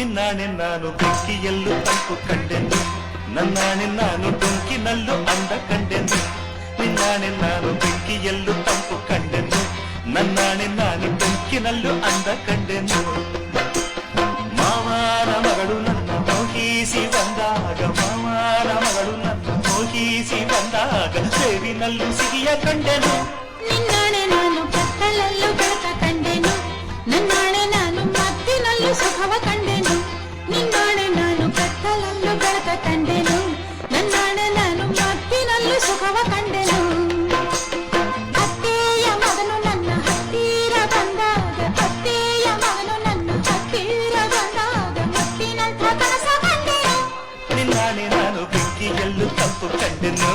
ನಿನ್ನಾಣೆ ನಾನು ಬೆಂಕಿಯಲ್ಲೂ ತಂಪು ಕಂಡೆನು ನನ್ನಾಣೆ ನಾನು ಬೆಂಕಿನಲ್ಲೂ ಅಂದ ಕಂಡೆನು ನಿನ್ನಾಣೆ ನಾನು ಬೆಂಕಿಯಲ್ಲೂ ತಂಪು ಕಂಡೆನು ನನ್ನಾಣೆ ನಾನು ಬೆಂಕಿನಲ್ಲೂ ಅಂದ ಕಂಡೆನು ಮಾವಾರ ಮಗಳು ನನ್ನ ಮೋಹಿಸಿ ಬಂದಾಗ ಮಾವಾರ ಮಗಳು ನನ್ನ ಮೋಹಿಸಿ ಬಂದಾಗ ಸೇವಿನಲ್ಲೂ ಸಿಹಿಯ ಕಂಡೆನು ನಿನ್ನಾಣೆ ನಾನು ಕತ್ತಲಲ್ಲೂ ಬೆಳಕ ಕಂಡೆನು ನನ್ನಾಣೆ ನಾನು ಮತ್ತಿನಲ್ಲೂ ಸುಖವ ಕಂಡೆನು ನಿನ್ನಾಣೆ ನಾನು ಬೆಂಕಿಯಲ್ಲೂ ತಪ್ಪು ಕಂಡೆನು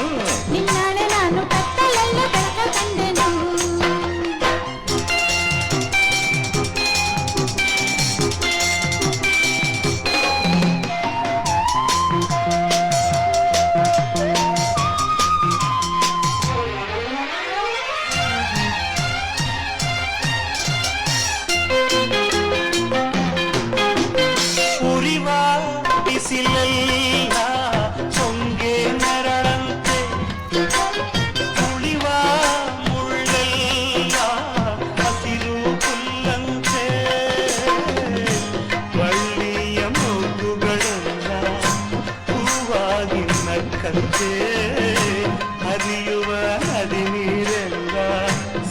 ಹರಿಯುವ ನದಿ ನೀರೆಲ್ಲ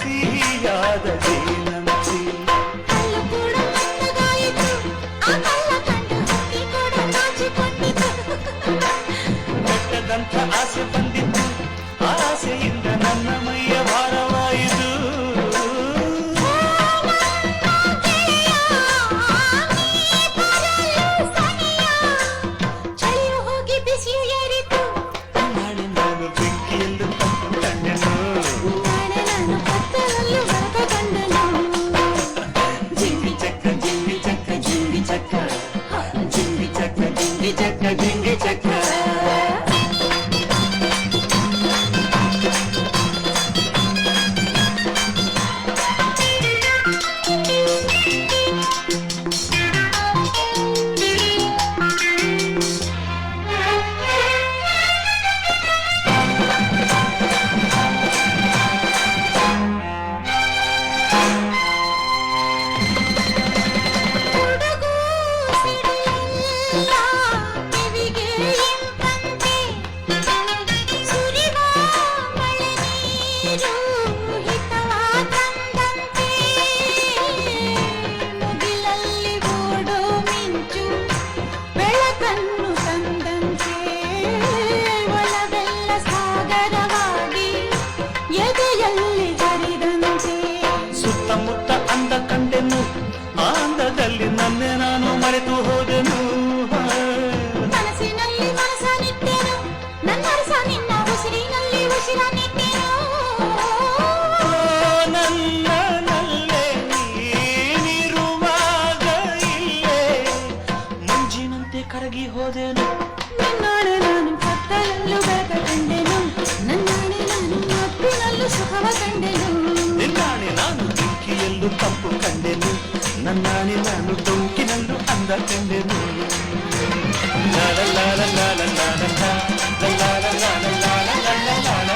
ಸಿಹಿಯಾದ ಜೇನಂತಿ ಕೆಟ್ಟದಂಥ ಆಸೆ ನನ್ನ ಮೈಯ ಭಾರವಾಯಿತು ಬಿಸಿಯೇ ತಪ್ಪು ಕಂಡೆನು ನನ್ನಾಣಿ ನಾನು ಡೊಂಕಿನಲ್ಲೂ ಅಂದ ಕಂಡೆನು ಲಾಲ ಲಾಲ ಲಾಲ ಲಾಲ ಲಾಲ ಲಾಲ ಲಾಲ ಲಾಲ ಲಾಲ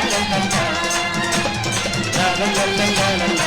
ಲಾಲ ಲಾಲ ಲಾಲ